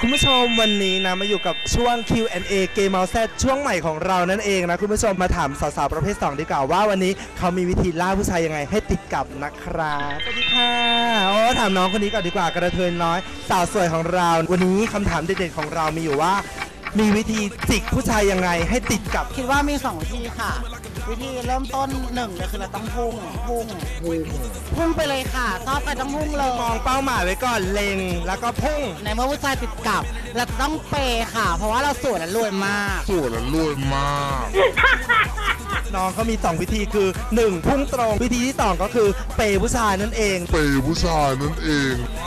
คุณผู้ชมวันนี้นะมาอยู่กับช่วง Q&A เกมเมาส์แซดช่วงใหม่ของเรานั่นเองนะ คุณผู้ชมมาถามสาวๆประเภท 2 ดีกว่าว่าวันนี้เขามีวิธีล่าผู้ชายยังไงให้ติดกับนะครับสวัสดีค่ะโอ้ถามน้องคนนี้ก่อนดีกว่ากระเทยน้อย สาวสวยของเรา วันนี้คำถามเด็ดๆของเรามีอยู่ว่า มีวิธีจิกผู้ชายยังไงให้ติดกับ คิดว่ามีสองวิธีค่ะ วิธีเริ่มต้นหนึ่งเนี่ยคือเราต้องพุ่งพุ่งพุ่งไปเลยค่ะชอบไปต้องพุ่งเลยมองเป้าหมายไว้ก่อนเล็งแล้วก็พุ่งในเมื่อผู้ชายติดกับเราจะต้องเปย์ค่ะ เพราะว่าเราสวยและรวยมากสวยและรวยมากน้องเขามี 2 วิธีคือ 1 พุ่งตรงวิธีที่ 2 ก็คือเปย์ผู้ชายนั่นเอง เปย์ผู้ชายนั่นเองส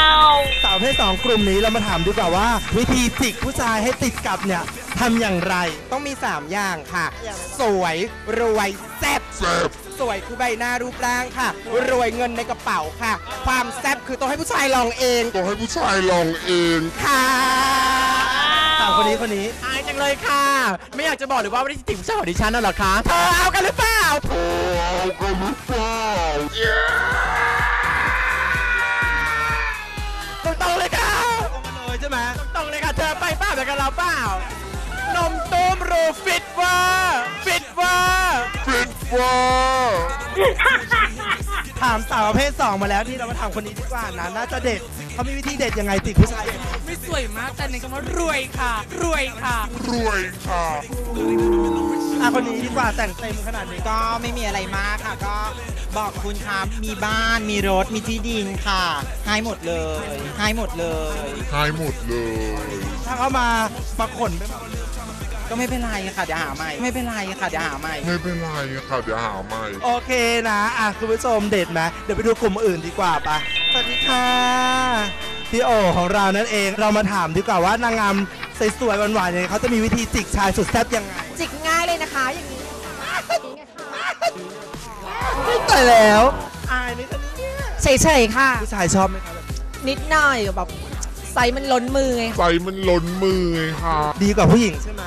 าว ประเพศสองกลุ่มนี้เรามาถามดีกว่าว่า วิธีจิกผู้ชายให้ติดกับเนี่ยทำอย่างไร ต้องมี 3 อย่างค่ะ สวยรวยแซ่บแซ่บสวยคือใบหน้ารูปร่างค่ะ รวยเงินในกระเป๋าค่ะ ความแซ่บคือต้องให้ผู้ชายลองเองต้องให้ผู้ชายลองเองค่ะสาวคนนี้คนนี้อายจังเลยค่ะ ไม่อยากจะบอกเลยว่าไม่ได้ติ่งผู้ชายของดิฉันน่ะหรอคะเธอเอากันหรือเปล่าโอ้เอากันหรือเปล่า เปล่าไปกับเราเปล่านมตูมรูฟิตเวอร์ฟิตเวอร์ปิดฟ้าถามสาวประเภท2มาแล้วที่เรามาถามคนนี้ดีกว่านะน่าจะเด็ดเขามีวิธีเด็ดยังไงติดผู้ชายยังไงไม่สวยมากแต่ในคำว่ารวยค่ะ รวยค่ะรวยค่ะอะคนนี้ดีกว่าแต่งเต็มขนาดนี้ก็ก็ไม่มีอะไรมากค่ะก็ บอกคุณครับ มีบ้านมีรถมีที่ดินค่ะให้หมดเลยให้หมดเลยหายหมดเลย ถ้าเขามามาขนไปหมดก็ไม่เป็นไรค่ะเดี๋ยวหาใหม่ไม่เป็นไรค่ะเดี๋ยวหาใหม่ ไม่เป็นไรค่ะเดี๋ยวหาใหม่ โอเคนะอะคุณผู้ชมเด็ดไหมเดี๋ยวไปดูกลุ่มอื่นดีกว่าปะสวัสดีค่ะพี่โอของเรานั่นเองเรามาถามดีกว่าว่านางงามสวยๆหวานๆอย่างนี้เขาจะมีวิธีจิกชายสุดแซ่บยังไง จิกง่ายเลยนะคะอย่างนี้ไม่ ต่อยแล้ว อายไหมคะเนี่ยเฉยๆค่ะ ผู้ชายชอบไหมคะแบบนี้นิดหน่อยแบบไซส์มันล้นมือไงใจมันล้นมือไงค่ะดีกว่าผู้หญิงใช่ไหม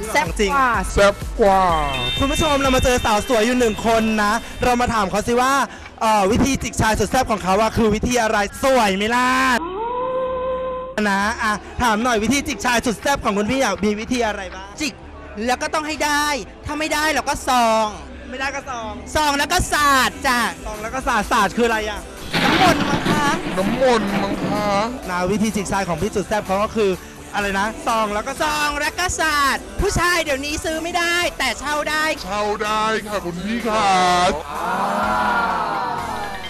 ดีกว่าแซ่บของจริง กว่าแซ่บกว่า คุณผู้ชมเรามาเจอสาวสวยอยู่หนึ่งคนนะ เรามาถามเขาสิว่าเอ่อวิธีจิกชายสุดแซ่บของเขาว่าคือวิธีอะไรสวยไหมล่ะนะอะถามหน่อยวิธีจิกชายสุดแซ่บของคุณพี่อยากมีวิธีอะไรบ้างจิกแล้วก็ต้องให้ได้ ถ้าไม่ได้เราก็ซอง ไม่ได้ก็ซองซองแล้วก็สาดจ้ะซองแล้วก็สาดสาดคืออะไรอะน้ำมนต์มั้งคะน้ำมนต์มั้งคะนะวิธีจิกชายของพี่สุดแซ่บเขาก็คืออะไรนะซองแล้วก็ซองแล้วก็สาดผู้ชายเดี๋ยวนี้ซื้อไม่ได้ แต่เช่าได้ เช่าได้ค่ะคุณพี่ค่ะ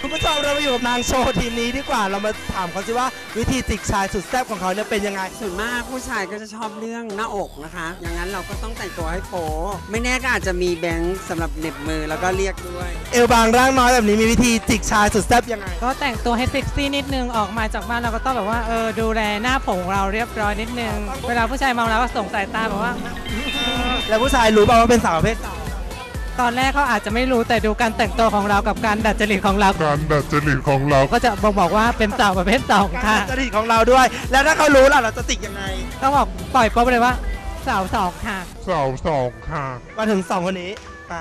คุณผู้ชมเรามาอยู่กับนางโชว์ทีมนี้ดีกว่าเรามาถามเขาสิว่าวิธีจิกชายสุดแซ่บของเขาเนี่ยเป็นยังไง ส่วนมากผู้ชายก็จะชอบเรื่องหน้าอกนะคะ อย่างนั้นเราก็ต้องแต่งตัวให้โป๊ไม่แน่ก็อาจจะมีแบงค์สำหรับเหน็บมือแล้วก็เรียกด้วย เอวบางร่างน้อยแบบนี้มีวิธีจิกชายสุดแซ่บยังไง ก็แต่งตัวให้เซ็กซี่นิดนึงออกมาจากบ้านเราก็ต้องแบบว่าเออดูแลหน้าผมของเราเรียบร้อยนิดนึง เวลาผู้ชายมองเราก็ส่งสายตาแบบว่า แล้วผู้ชายรู้เปล่าว่าเป็นสาวประเภทสอง ตอนแรกเขาอาจจะไม่รู้แต่ดูการแต่งตัวของเรากับการดัดจริตของเราการดัดจริตของเราก็จะบอกบอกว่าเป็นสาวประเภทสองการค่ะจริตของเราด้วย แล้วถ้าเขารู้ล่ะเราจะจิกยังไงต้องบอกปล่อยป๊อปเลยว่าสาวสองค่ะสาวสองค่ะมาถึงสองคนนี้อะ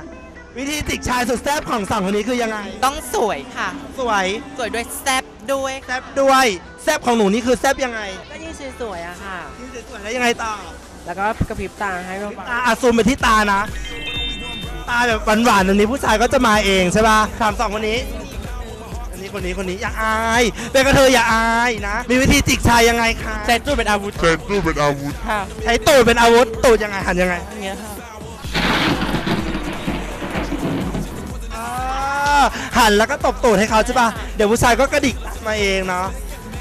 วิธีจิกชายสุดแซ่บของสองคนนี้คือยังไง ต้องสวยค่ะ สวยสวยด้วยแซ่บด้วยแซ่บด้วยแซ่บของหนูนี่คือแซ่บยังไงก็ยิ่งสวยๆอะค่ะยืนสวยๆแล้วยังไงต่อแล้วก็กระพริบตาให้เบาตาอะซูมไปที่ตานะ ตาแบบหวานๆอันนี้ผู้ชายก็จะมาเองใช่ป่ะถามสองคนนี้ อันนี้คนนี้คนนี้อย่าอายเป็นกระเทยอย่าอายนะ มีวิธีจิกชายยังไงคะเซตด้วยเป็นอาวุธเซ็ตรูปเป็นอาวุธค่ะใช้ตูดเป็นอาวุธตูดยังไงหันยังไงอย่างเงี้ยค่ะอ่าหันแล้วก็ตบตูดให้เขาใช่ป่ะเดี๋ยวผู้ชายก็กระดิกมาเองเนาะ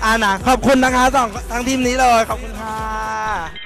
อ่านะขอบคุณนะคะสองทั้งทีมนี้เลยขอบคุณค่ะ